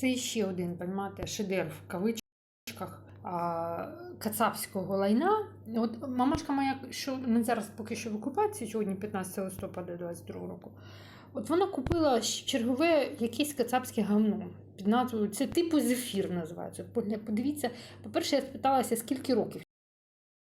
Це ще один, розумієте, шедевр в кавичках кацапського лайна. От мамашка моя, що не зараз поки що в окупації, сьогодні 15 листопада 22 року. От вона купила чергове якесь кацапське гавно під назвою це типу зефір називається. Подивіться, по-перше, я спиталася, скільки років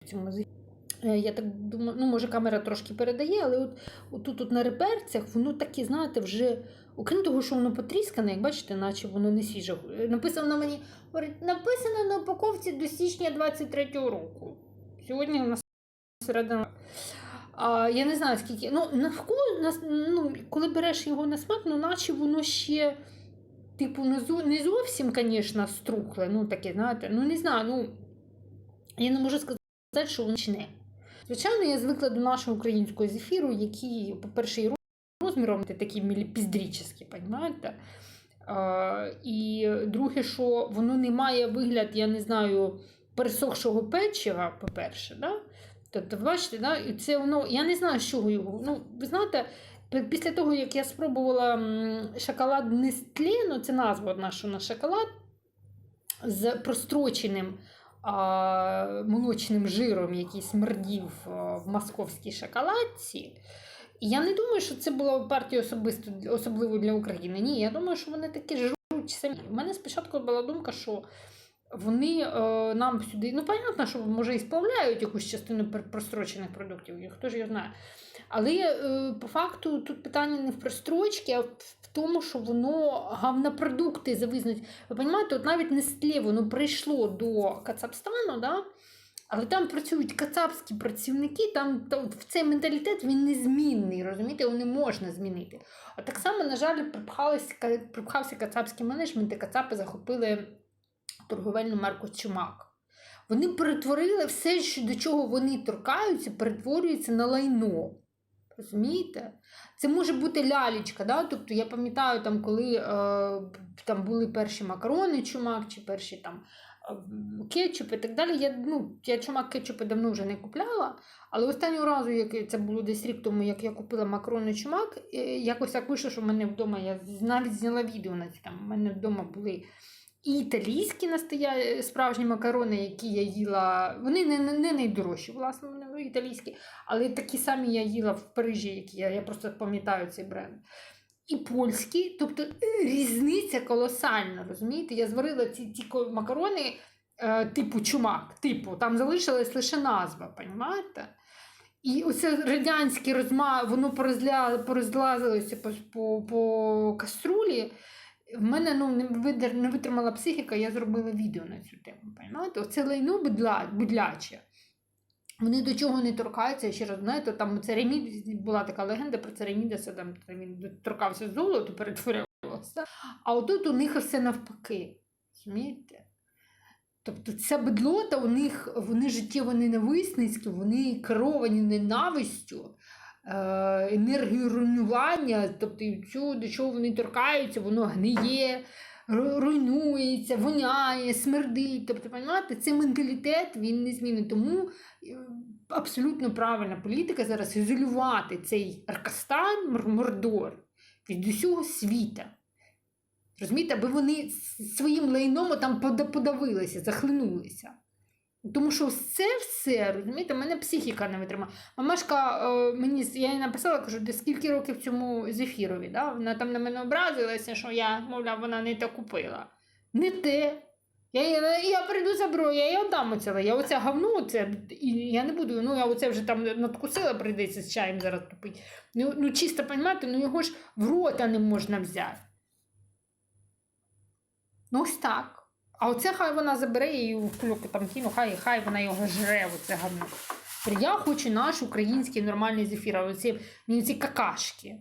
цьому зефіру. Е, Я так думаю, ну може камера трошки передає, але от, от тут от на реперцях воно таке, знаєте, вже окрім того, що воно потріскане, як бачите, наче воно не свіже. Е, Написано на мені, говорить, написано на упаковці до січня 23-го року. Сьогодні у нас середина. А, я не знаю, скільки. Ну, навколо ну, коли береш його на смак, ну наче воно ще, типу, не, зовсім, звісно, струхле. Ну, таке, знаєте, ну не знаю, ну я не можу сказати, що воно чи не. Звичайно, я звикла до нашого українського зефіру, який, по-перше, і розміром ти такий міліпіздрічний, розумієте? І друге, що воно не має вигляд, я не знаю, пересохшого печива, по-перше. Да? Тобто, бачите, да? і це воно, я не знаю, з чого його. Ну, ви знаєте, після того, як я спробувала шоколад Нестле, ну це назва що на шоколад з простроченим молочним жиром, який смердів в московській шоколадці. Я не думаю, що це була партія особисто особливо для України. Ні, я думаю, що вони такі жруть самі. У мене спочатку була думка, що вони е, нам сюди, ну, понятно, що може і сплавляють якусь частину пр- прострочених продуктів, хто ж його знає. Але е, по факту тут питання не в прострочці, а в тому, що воно гавнопродукти завизнуть. Ви розумієте, от навіть Нестле воно прийшло до Кацапстану, да? але там працюють кацапські працівники, там та, в цей менталітет він незмінний, розумієте, його не можна змінити. А так само, на жаль, припхався кацапський менеджмент, і кацапи захопили торговельну марку Чумак. Вони перетворили все, до чого вони торкаються, перетворюється на лайно. Розумієте? Це може бути лялечка. Да? Тобто я пам'ятаю, там, коли е, там були перші макарони чумак, чи перші там е, кетчуп і так далі. Я, ну, я чумак кетчупи давно вже не купляла, але останнього разу, як це було десь рік тому, як я купила макарони чумак, якось так вийшло, що в мене вдома, я навіть зняла відео на це. Там, у мене вдома були і італійські настоя... справжні макарони, які я їла. Вони не, не, не найдорожчі, власне, вони італійські, але такі самі я їла в Парижі, які я, я просто пам'ятаю цей бренд. І польські, тобто е, різниця колосальна, розумієте? Я зварила ці, ці макарони е, типу чумак, типу, там залишилась лише назва, понімаєте? І оце радянське розма, воно порозля, по, по, по каструлі. В мене ну, не, витримала психіка, я зробила відео на цю тему. Понимаєте? Оце лайно будляче. Вони до чого не торкаються, ще раз знаєте, там Церемід була така легенда про Церемідеса, там він торкався золоту, перетворювався. А отут у них все навпаки. Розумієте? Тобто ця бедлота у них вони життєво ненависницькі, вони керовані ненавистю, е, енергією руйнування, тобто цю, до чого вони торкаються, воно гниє, руйнується, воняє, смердить. Тобто, розумієте, цей менталітет він не змінить. Тому е, абсолютно правильна політика зараз ізолювати цей Аркастан, Мордор від усього світа. Розумієте, аби вони своїм лайном там подавилися, захлинулися. Тому що це все, розумієте, мене психіка не витримала. Мамашка е, мені я їй написала, кажу, де скільки років цьому зефірові. Да? Вона там на мене образилася, що я, мовляв, вона не те купила. Не те. Я, я, я прийду заберу, я їй віддам оце. Я оце говно, оце, і я не буду, ну я оце вже там надкусила, прийдеться з чаєм зараз тупити. Ну, ну чисто, розумієте, ну його ж в рота не можна взяти. Ну ось так. А оце хай вона забере її в там кіну, хай, хай вона його жре, оце говно. Я хочу наш український нормальний зефір, а оці, мені ці какашки.